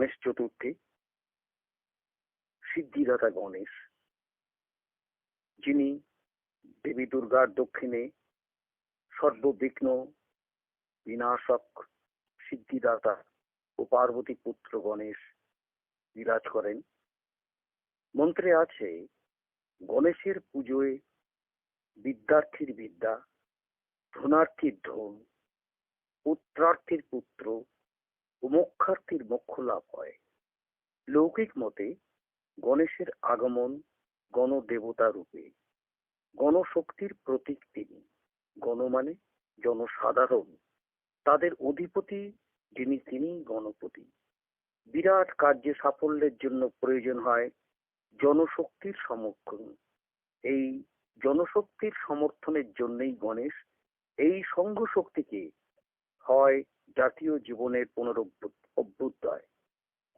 গণেশ চতুর্থী, সিদ্ধিদাতা গণেশ, যিনি দেবী দুর্গার দক্ষিণে সর্ববিঘ্ন বিনাশক সিদ্ধিদাতা ও পার্বতী পুত্র গণেশ বিরাজ করেন। মন্ত্রে আছে, গণেশের পুজোয় বিদ্যার্থীর বিদ্যা, ধনার্থীর ধন, পুত্রার্থীর পুত্র ও মোক্ষার্থীর মোক্ষ লাভ হয়। লৌকিক মতে, গণেশের আগমন গণদেবতা রূপে। গণশক্তির প্রতীক তিনি। গণ মানে জনসাধারণ। তাদের অধিপতি যিনি, তিনি গণপতি। বিরাট কার্যে সাফল্যের জন্য প্রয়োজন হয় জনশক্তির সমর্থন। এই জনশক্তির সমর্থনের জন্যই গণেশ এই সংঘ শক্তিকে হয় জাতীয় জীবনের পুনরভ্যুদয়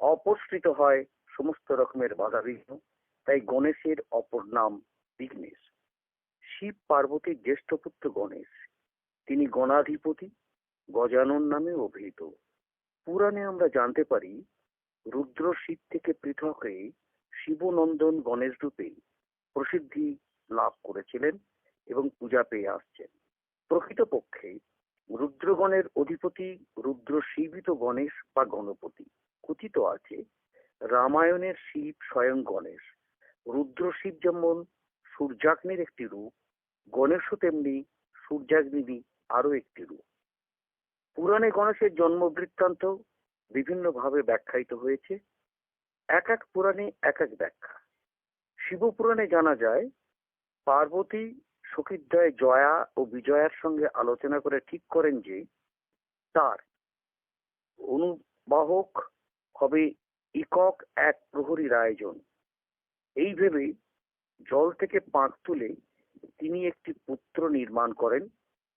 অপসৃত হয় সমস্ত রকমের বাধা বিঘ্ন তাই গণেশের অপর নাম বিঘ্নেশ। শিব পার্বতীর জ্যেষ্ঠ পুত্র গণেশ। তিনি গণাধিপতি, গজানন নামে অভিহিত। পুরাণে আমরা জানতে পারি, রুদ্র শিব থেকে পৃথক হয়ে শিবনন্দন গণেশ রূপে প্রসিদ্ধি লাভ করেছিলেন এবং পূজা পেয়ে আসছেন। প্রকৃতপক্ষে রুদ্রগণের অধিপতি রুদ্র শিবিত গণেশ বা গণপতি। কথিত আছে, রামায়ণের শিব স্বয়ং গণেশ। রুদ্র শিব যেমন সূর্যাগ্নির একটি রূপ, গণেশও তেমনি সূর্যাগ্নিরই আরও একটি রূপ। পুরাণে গণেশের জন্ম বৃত্তান্ত বিভিন্ন ভাবে ব্যাখ্যায়িত হয়েছে। এক এক পুরাণে এক এক ব্যাখ্যা। শিব পুরাণে জানা যায়, পার্বতী সখীদ্বয় জয়া ও বিজয়ার সঙ্গে আলোচনা করে ঠিক করেন যে, তার অনুবাহক হবে একক এক প্রহরীর আয়োজন। এই ভেবে জল থেকে পাঁক তুলে তিনি একটি পুত্র নির্মাণ করেন।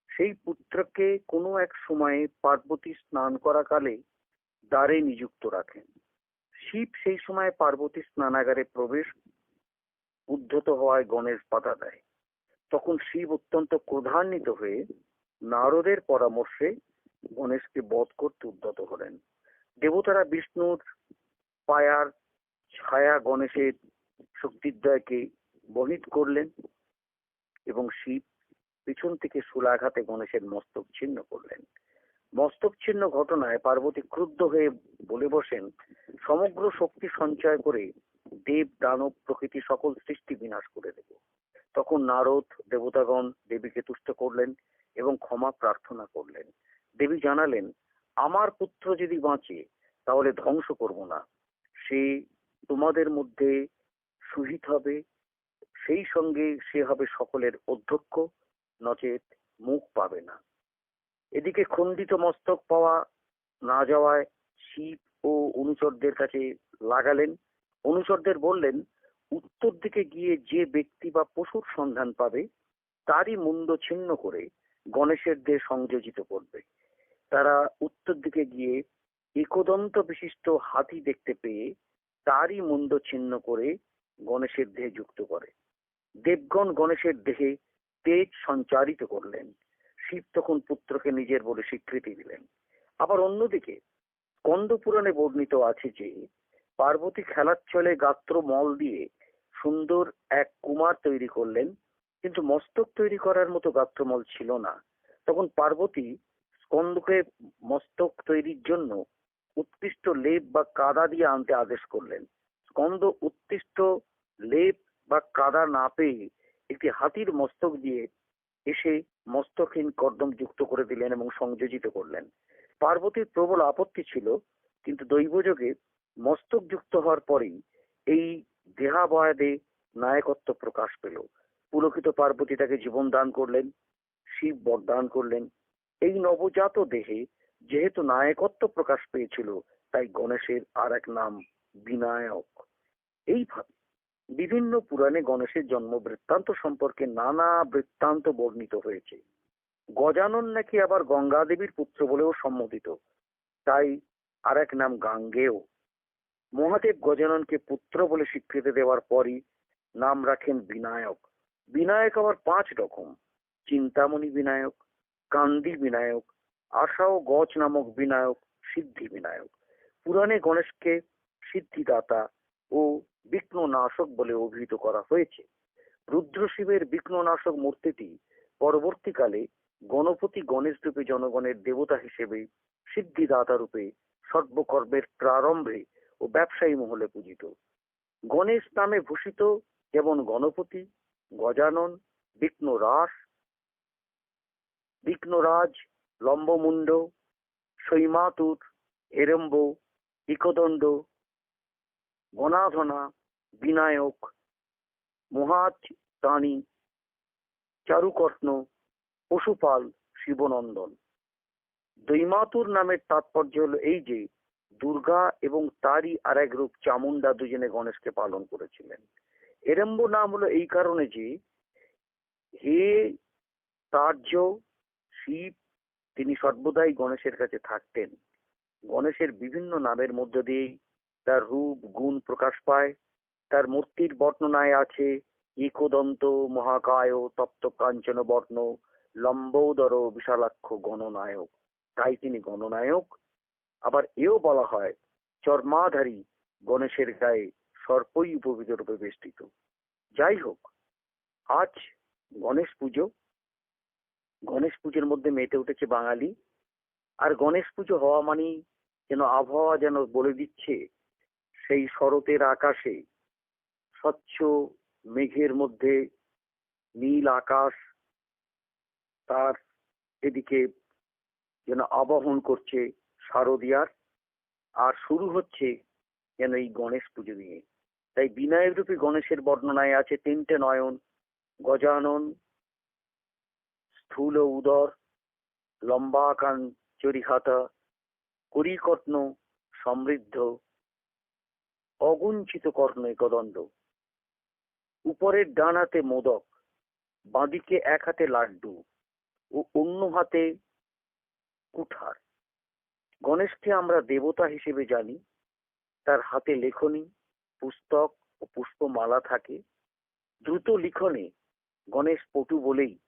সেই পুত্রকে কোনো এক সময়ে পার্বতী স্নান করাকালে দ্বারে নিযুক্ত রাখেন। শিব সেই সময় পার্বতী স্নানাগারে প্রবেশ, উদ্ধত হওয়ায় গণেশ বাধা দেয়। তখন শিব অত্যন্ত ক্রোধান্বিত হয়ে নারদের পরামর্শে গণেশকে বধ করতে উদ্যত হলেন। দেবতারা বিষ্ণুর পায়ার ছায়া গণেশের শক্তিদ্বয়কে বহিত করলেন এবং শিব পিছন থেকে শূলাঘাতে গণেশের মস্তক ছিন্ন করলেন। মস্তক ছিন্ন ঘটনায় পার্বতী ক্রুদ্ধ হয়ে বলে বসেন, সমগ্র শক্তি সঞ্চয় করে দেব দানব প্রকৃতি সকল সৃষ্টি বিনাশ করে দেব। তখন নারদ দেবতাগণ দেবীকে তুষ্ট করলেন এবং ক্ষমা প্রার্থনা করলেন। দেবী জানালেন, আমার পুত্র যদি বাঁচে, তাহলে ধ্বংস করব না। সে তোমাদের মধ্যে সুহিত হবে, সেই সঙ্গে সে হবে সকলের অধ্যক্ষ, নচেত মুখ পাবে না। এদিকে খণ্ডিত মস্তক পাওয়া না যাওয়ায় শিব ও অনুচরদের কাছে লাগালেন। অনুচরদের বললেন উত্তর দিকে গিয়ে যে ব্যক্তি বা পশুর সন্ধান পাবে, তারই মুন্ড ছিন্ন করে গণেশের দেহ সংযোজিত করবে। তারা উত্তর দিকে গিয়ে একদন্ত বিশিষ্ট হাতি দেখতে পেয়ে তারই মুন্ড ছিন্ন করে গণেশের দেহে যুক্ত করে। দেবগণ গণেশের দেহে তেজ সঞ্চারিত করলেন। শিব তখন পুত্রকে নিজের বলে স্বীকৃতি দিলেন। আবার অন্যদিকে স্কন্দ পুরাণে বর্ণিত আছে যে, পার্বতী খেলার চলে গাত্র মল দিয়ে সুন্দর এক কুমার তৈরি করলেন, কিন্তু মস্তক তৈরি করার মতো গাত্রমল ছিল না। তখন পার্বতী স্কন্দকে মস্তক তৈরির জন্য উৎকৃষ্ট লেপ বা কাদা দিয়ে আনতে আদেশ করলেন। স্কন্দ উৎকৃষ্ট লেপ বা কাদা না পেয়ে একটি হাতির মস্তক দিয়ে এসে মস্তকহীন কর্দম যুক্ত করে দিলেন এবং সংযোজিত করলেন। পার্বতীর প্রবল আপত্তি ছিল, কিন্তু দৈবযোগে মস্তক যুক্ত হওয়ার পরেই এই দেহাবয়াদে নায়কত্ব প্রকাশ পেল। পুলকিত পার্বতী তাকে জীবন দান করলেন, শিব বরদান করলেন। এই নবজাত দেহে যেহেতু নায়কত্ব প্রকাশ পেয়েছিল, তাই গণেশের আর এক নাম বিনায়ক। এইভাবে বিভিন্ন পুরাণে গণেশের জন্ম বৃত্তান্ত সম্পর্কে নানা বৃত্তান্ত বর্ণিত হয়েছে। গজানন নাকি আবার গঙ্গা দেবীর পুত্র বলেও সম্মতিত তাই আর এক নাম গাঙ্গেয়। মহাদেব গজাননকে পুত্র বলে স্বীকৃতি দেওয়ার পরই নাম রাখেন বিনায়ক। বিনায়ক আবার পাঁচ রকম। চিন্তামণি বিনায়ক, কান্দি বিনায়ক, আশা ও গজ নামক বিনায়ক, সিদ্ধি বিনায়ক। পুরাণে গণেশকে সিদ্ধিদাতা ও বিঘ্ন নাশক বলে অভিহিত করা হয়েছে। রুদ্রশিবের বিঘ্ননাশক মূর্তিটি পরবর্তীকালে গণপতি গণেশ রূপে জনগণের দেবতা হিসেবে সিদ্ধিদাতা রূপে সর্বকর্মের প্রারম্ভে ও ব্যবসায়ী মহলে পূজিত। গণেশ নামে ভূষিত যেমন গণপতি, গজানন বিঘ্নরাস বিঘ্নরাজ, লম্বমুণ্ড, সৈমাতুর, এরম্ব, ইকদণ্ড, গণাধনা, বিনায়ক, মহাজ প্রাণী চারুকর্ণ, পশুপাল, শিবনন্দন। দৈমাতুর নামের তাৎপর্য হলো এই যে দুর্গা এবং তারই আর এক রূপ চামুন্ডা দুজনে গণেশকে পালন করেছিলেন। এরম্ব নাম হলো এই কারণে যে, হে তার্য শিব, তিনি সর্বদাই গণেশের কাছে থাকতেন। গণেশের বিভিন্ন নামের মধ্য দিয়েই তার রূপ, গুণ প্রকাশ পায়। তার মূর্তির বর্ণনায় আছে, একদন্ত মহাকায় তপ্ত কাঞ্চন বর্ণ লম্বোদর বিশালাক্ষ গণনায়ক। তাই তিনি গণনায়ক। আবার এও বলা হয়, চর্মাধারী গণেশের গায়ে সর্পই উপবিত রূপে বেষ্টিত। যাই হোক, আজ গণেশ পুজো। গণেশ পুজোর মধ্যে মেতে উঠেছে বাঙালি। আর গণেশ পুজো হওয়া মানেই যেন আবহাওয়া যেন বলে দিচ্ছে, সেই শরতের আকাশে স্বচ্ছ মেঘের মধ্যে নীল আকাশ তার এদিকে যেন আবাহন করছে শারদিয়ার। আর শুরু হচ্ছে যেন এই গণেশ পুজো নিয়ে তাই বিনায়ক রূপী গণেশের বর্ণনায় আছে তিনটে নয়ন, গজানন, স্থূল উদর, লম্বা কান চরিহাতা করিকর্ণ সমৃদ্ধ অগুঞ্চিত কর্ণ একদণ্ড। উপরের ডান হাতে মোদক, বাঁদিকে এক হাতে লাড্ডু ও অন্য হাতে কুঠার। গণেশকে আমরা দেবতা হিসেবে জানি। তার হাতে লেখনী, পুস্তক ও পুষ্পমালা থাকে। দ্রুত লিখনে গণেশ পটু বলেই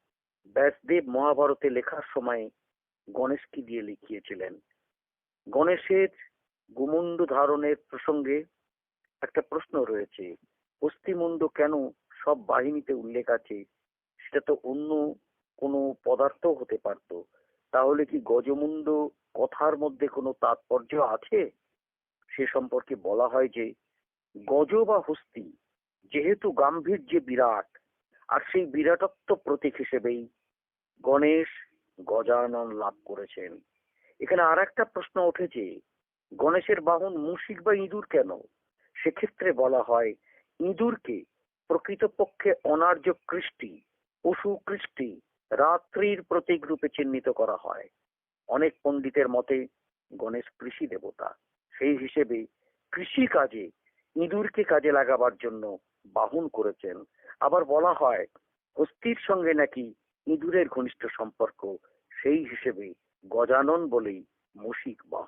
ব্যাসদেব মহাভারতে লেখার সময়ে গণেশকে দিয়ে লিখিয়েছিলেন। গণেশের গুমুন্ড ধারণের প্রসঙ্গে একটা প্রশ্ন রয়েছে। অস্থিমুন্ড কেন সব বাহিনীতে উল্লেখ আছে? সেটা তো অন্য কোনো পদার্থ হতে পারত। তাহলে কি গজমুন্ড কথার মধ্যে কোনো তাৎপর্য আছে? সে সম্পর্কে বলা হয় যে গজ বা হস্তি যেহেতু গাম্ভীর্যে বিরাট, আর সেই বিরাটত্ব প্রতীক হিসেবেই গণেশ গজানন লাভ করেছেন। এখানে আর একটা প্রশ্ন উঠেছে গণেশের বাহন মুশিক বা ইঁদুর কেন? সেক্ষেত্রে বলা হয়, ইঁদুরকে প্রকৃতপক্ষে অনার্য কৃষ্টি, পশু কৃষ্টি রাত্রির প্রতীক রূপে চিহ্নিত করা হয়। অনেক পণ্ডিতের মতে গণেশ কৃষি দেবতা। সেই হিসেবে কৃষি কাজে ইঁদুরকে কাজে লাগাবার জন্য বাহন করেছেন। আবার বলা হয় হস্তির সঙ্গে নাকি ইঁদুরের ঘনিষ্ঠ সম্পর্ক, সেই হিসেবে গজানন বলেই মুশিক বাহন।